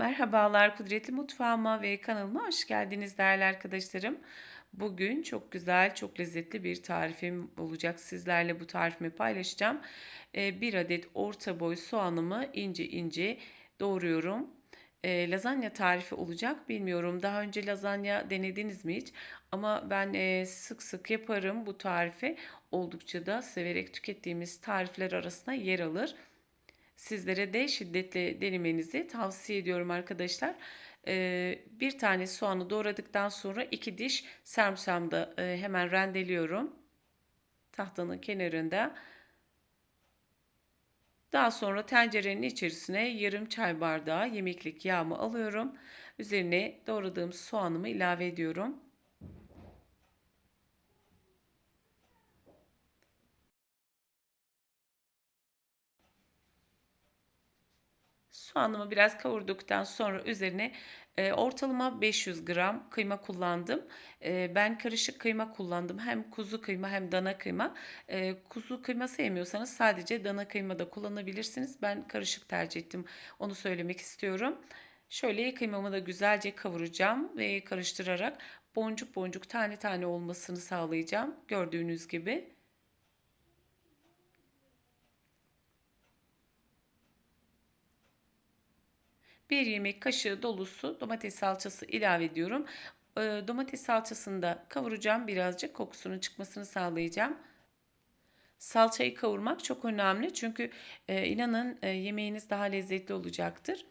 Merhabalar Kudretli Mutfağıma ve kanalıma hoş geldiniz değerli arkadaşlarım. Bugün çok güzel, çok lezzetli bir tarifim olacak. Sizlerle bu tarifimi paylaşacağım. Ee, bir adet orta boy soğanımı ince ince doğruyorum. Ee, lazanya tarifi olacak. Bilmiyorum daha önce lazanya denediniz mi hiç? Ama ben e, sık sık yaparım bu tarifi. Oldukça da severek tükettiğimiz tarifler arasında yer alır. Sizlere de şiddetle denemenizi tavsiye ediyorum arkadaşlar. Ee, bir tane soğanı doğradıktan sonra iki diş sarımsağımı da e, hemen rendeliyorum. Tahtanın kenarında. Daha sonra tencerenin içerisine yarım çay bardağı yemeklik yağımı alıyorum. Üzerine doğradığım soğanımı ilave ediyorum. Soğanımı biraz kavurduktan sonra üzerine e, ortalama 500 gram kıyma kullandım. E, ben karışık kıyma kullandım. Hem kuzu kıyma hem dana kıyma. E, kuzu kıyma sevmiyorsanız sadece dana kıyma da kullanabilirsiniz. Ben karışık tercih ettim. Onu söylemek istiyorum. Şöyle kıymamı da güzelce kavuracağım ve karıştırarak boncuk boncuk tane tane olmasını sağlayacağım. Gördüğünüz gibi. Bir yemek kaşığı dolusu domates salçası ilave ediyorum. Domates salçasını da kavuracağım birazcık kokusunun çıkmasını sağlayacağım. Salçayı kavurmak çok önemli çünkü e, inanın e, yemeğiniz daha lezzetli olacaktır.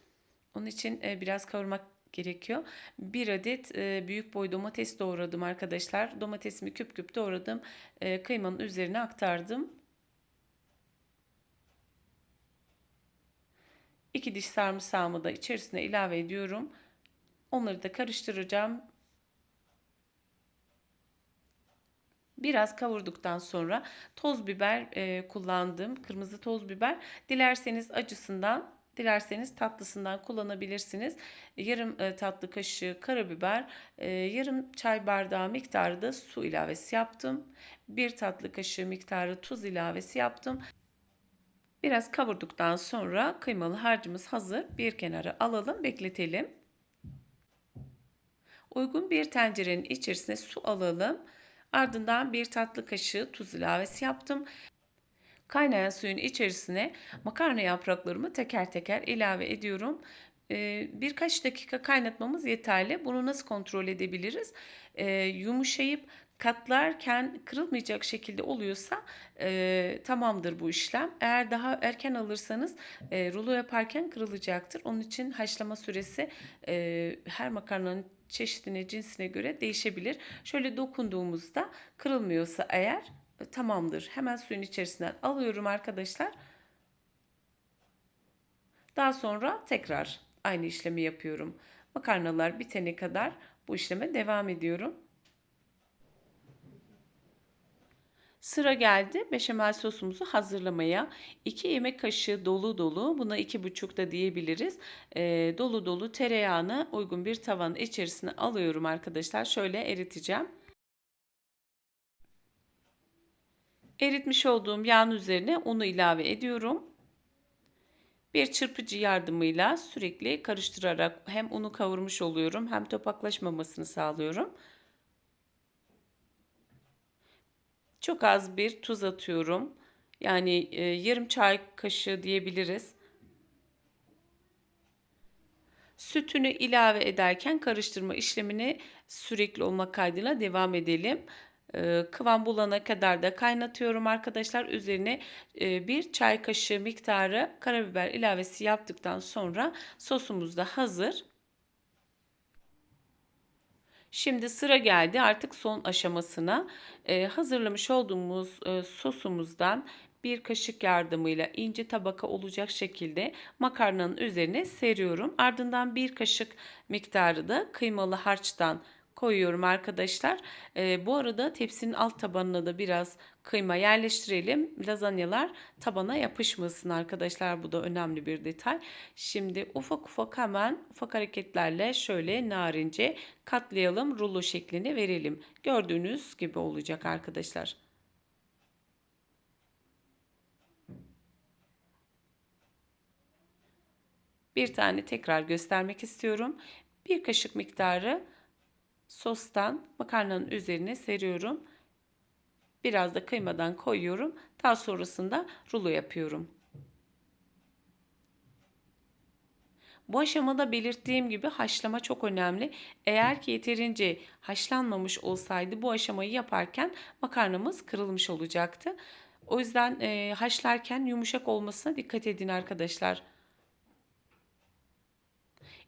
Onun için e, biraz kavurmak gerekiyor. Bir adet büyük boy domates doğradım arkadaşlar. Domatesimi küp küp doğradım. Kıymanın üzerine aktardım. 2 diş sarımsağımı da içerisine ilave ediyorum. Onları da karıştıracağım. Biraz kavurduktan sonra toz biber e, kullandım. Kırmızı toz biber. Dilerseniz acısından, dilerseniz tatlısından kullanabilirsiniz. Yarım e, tatlı kaşığı karabiber, e, yarım çay bardağı miktarı da su ilavesi yaptım. Bir tatlı kaşığı miktarı tuz ilavesi yaptım. Biraz kavurduktan sonra kıymalı harcımız hazır. Bir kenara alalım, bekletelim. Uygun bir tencerenin içerisine su alalım. Ardından bir tatlı kaşığı tuz ilavesi yaptım. Kaynayan suyun içerisine makarna yapraklarımı teker teker ilave ediyorum. Birkaç dakika kaynatmamız yeterli. Bunu nasıl kontrol edebiliriz? Yumuşayıp katlarken kırılmayacak şekilde oluyorsa e, tamamdır bu işlem. Eğer daha erken alırsanız e, rulo yaparken kırılacaktır. Onun için haşlama süresi e, her makarnanın çeşidine, cinsine göre değişebilir. Şöyle dokunduğumuzda kırılmıyorsa eğer e, tamamdır. Hemen suyun içerisinden alıyorum arkadaşlar. Daha sonra tekrar aynı işlemi yapıyorum. Makarnalar bitene kadar bu işleme devam ediyorum. Sıra geldi beşamel sosumuzu hazırlamaya. 2 yemek kaşığı dolu dolu, buna 2,5 da diyebiliriz. E, dolu dolu tereyağını uygun bir tavanın içerisine alıyorum arkadaşlar. Şöyle eriteceğim. Eritmiş olduğum yağın üzerine unu ilave ediyorum. Bir çırpıcı yardımıyla sürekli karıştırarak hem unu kavurmuş oluyorum hem topaklaşmamasını sağlıyorum. Çok az bir tuz atıyorum. Yani e, yarım çay kaşığı diyebiliriz. Sütünü ilave ederken karıştırma işlemini sürekli olmak kaydıyla devam edelim. E, kıvam bulana kadar da kaynatıyorum arkadaşlar. Üzerine e, bir çay kaşığı miktarı karabiber ilavesi yaptıktan sonra sosumuz da hazır. Şimdi sıra geldi artık son aşamasına. Ee, hazırlamış olduğumuz e, sosumuzdan bir kaşık yardımıyla ince tabaka olacak şekilde makarnanın üzerine seriyorum. Ardından bir kaşık miktarı da kıymalı harçtan koyuyorum arkadaşlar. E, bu arada tepsinin alt tabanına da biraz kıyma yerleştirelim. Lazanyalar tabana yapışmasın arkadaşlar. Bu da önemli bir detay. Şimdi ufak ufak hemen ufak hareketlerle şöyle narince katlayalım. Rulo şeklini verelim. Gördüğünüz gibi olacak arkadaşlar. Bir tane tekrar göstermek istiyorum. Bir kaşık miktarı sostan makarnanın üzerine seriyorum. Biraz da kıymadan koyuyorum. Daha sonrasında rulo yapıyorum. Bu aşamada belirttiğim gibi haşlama çok önemli. Eğer ki yeterince haşlanmamış olsaydı bu aşamayı yaparken makarnamız kırılmış olacaktı. O yüzden e, haşlarken yumuşak olmasına dikkat edin arkadaşlar.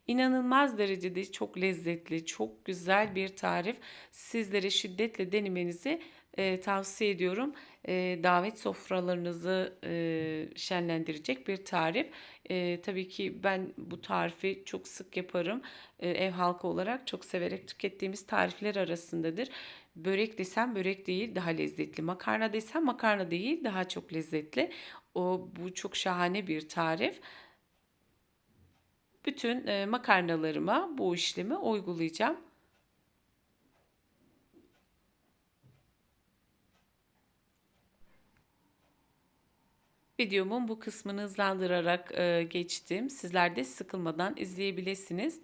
İnanılmaz derecede çok lezzetli, çok güzel bir tarif. Sizlere şiddetle denemenizi e, tavsiye ediyorum. E, davet sofralarınızı e, şenlendirecek bir tarif. E, tabii ki ben bu tarifi çok sık yaparım. E, ev halkı olarak çok severek tükettiğimiz tarifler arasındadır. Börek desem börek değil daha lezzetli. Makarna desem makarna değil daha çok lezzetli. O bu çok şahane bir tarif. Bütün e, makarnalarıma bu işlemi uygulayacağım. Videomun bu kısmını hızlandırarak e, geçtim. Sizler de sıkılmadan izleyebilirsiniz.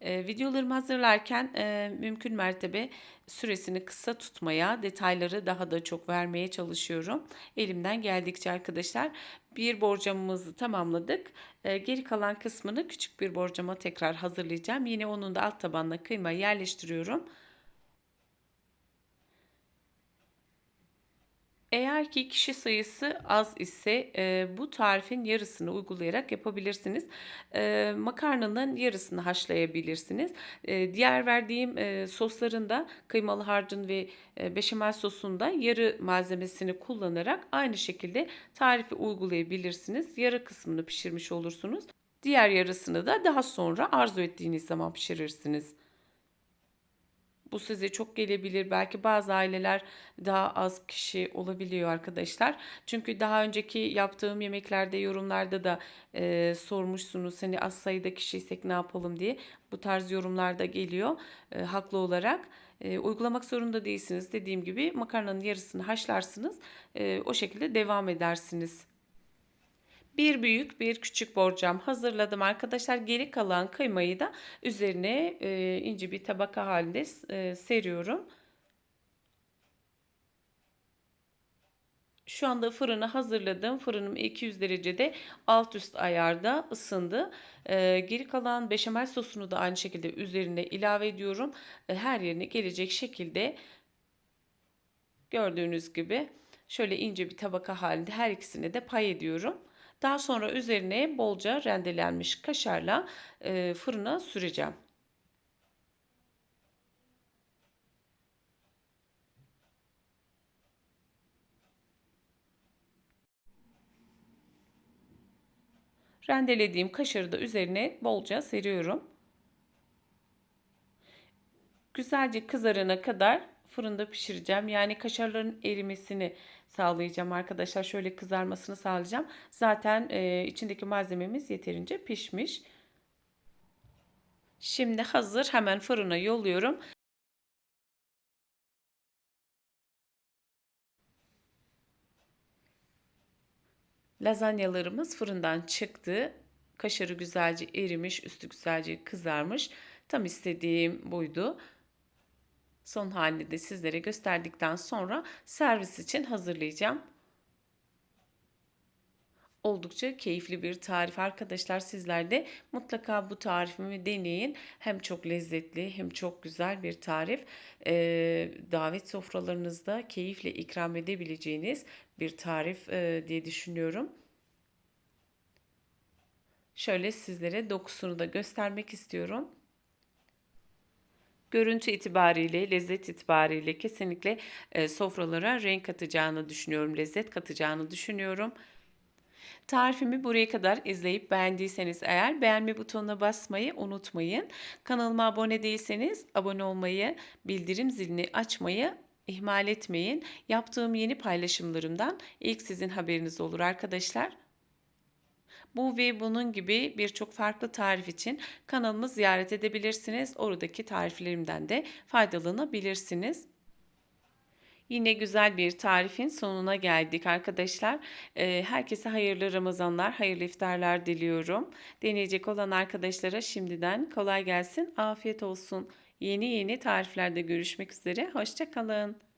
E, videolarımı hazırlarken e, mümkün mertebe süresini kısa tutmaya, detayları daha da çok vermeye çalışıyorum. Elimden geldikçe arkadaşlar bir borcamımızı tamamladık. E, geri kalan kısmını küçük bir borcama tekrar hazırlayacağım. Yine onun da alt tabanına kıyma yerleştiriyorum. Eğer ki kişi sayısı az ise e, bu tarifin yarısını uygulayarak yapabilirsiniz. E, makarnanın yarısını haşlayabilirsiniz. E, diğer verdiğim e, sosların da kıymalı harcın ve e, beşamel sosunda yarı malzemesini kullanarak aynı şekilde tarifi uygulayabilirsiniz. Yarı kısmını pişirmiş olursunuz. Diğer yarısını da daha sonra arzu ettiğiniz zaman pişirirsiniz. Bu size çok gelebilir. Belki bazı aileler daha az kişi olabiliyor arkadaşlar. Çünkü daha önceki yaptığım yemeklerde yorumlarda da e, sormuşsunuz. Hani az sayıda kişiysek ne yapalım diye. Bu tarz yorumlarda geliyor e, haklı olarak. E, uygulamak zorunda değilsiniz. Dediğim gibi makarnanın yarısını haşlarsınız. E, o şekilde devam edersiniz. Bir büyük bir küçük borcam hazırladım arkadaşlar. Geri kalan kıymayı da üzerine e, ince bir tabaka halinde e, seriyorum. Şu anda fırını hazırladım. Fırınım 200 derecede alt üst ayarda ısındı. Ee, geri kalan beşamel sosunu da aynı şekilde üzerine ilave ediyorum. Ee, her yerine gelecek şekilde gördüğünüz gibi şöyle ince bir tabaka halinde her ikisine de pay ediyorum. Daha sonra üzerine bolca rendelenmiş kaşarla e, fırına süreceğim. Rendelediğim kaşarı da üzerine bolca seriyorum. Güzelce kızarana kadar fırında pişireceğim. Yani kaşarların erimesini sağlayacağım arkadaşlar. Şöyle kızarmasını sağlayacağım. Zaten e, içindeki malzememiz yeterince pişmiş. Şimdi hazır. Hemen fırına yolluyorum. Lazanyalarımız fırından çıktı. Kaşarı güzelce erimiş, üstü güzelce kızarmış. Tam istediğim buydu. Son halini de sizlere gösterdikten sonra servis için hazırlayacağım. Oldukça keyifli bir tarif arkadaşlar sizler de mutlaka bu tarifimi deneyin. Hem çok lezzetli hem çok güzel bir tarif. Ee, davet sofralarınızda keyifle ikram edebileceğiniz bir tarif e, diye düşünüyorum. Şöyle sizlere dokusunu da göstermek istiyorum görüntü itibariyle, lezzet itibariyle kesinlikle e, sofralara renk katacağını düşünüyorum, lezzet katacağını düşünüyorum. Tarifimi buraya kadar izleyip beğendiyseniz eğer beğenme butonuna basmayı unutmayın. Kanalıma abone değilseniz abone olmayı, bildirim zilini açmayı ihmal etmeyin. Yaptığım yeni paylaşımlarımdan ilk sizin haberiniz olur arkadaşlar. Bu ve bunun gibi birçok farklı tarif için kanalımı ziyaret edebilirsiniz. Oradaki tariflerimden de faydalanabilirsiniz. Yine güzel bir tarifin sonuna geldik arkadaşlar. Ee, herkese hayırlı Ramazanlar, hayırlı iftarlar diliyorum. Deneyecek olan arkadaşlara şimdiden kolay gelsin, afiyet olsun. Yeni yeni tariflerde görüşmek üzere. Hoşçakalın.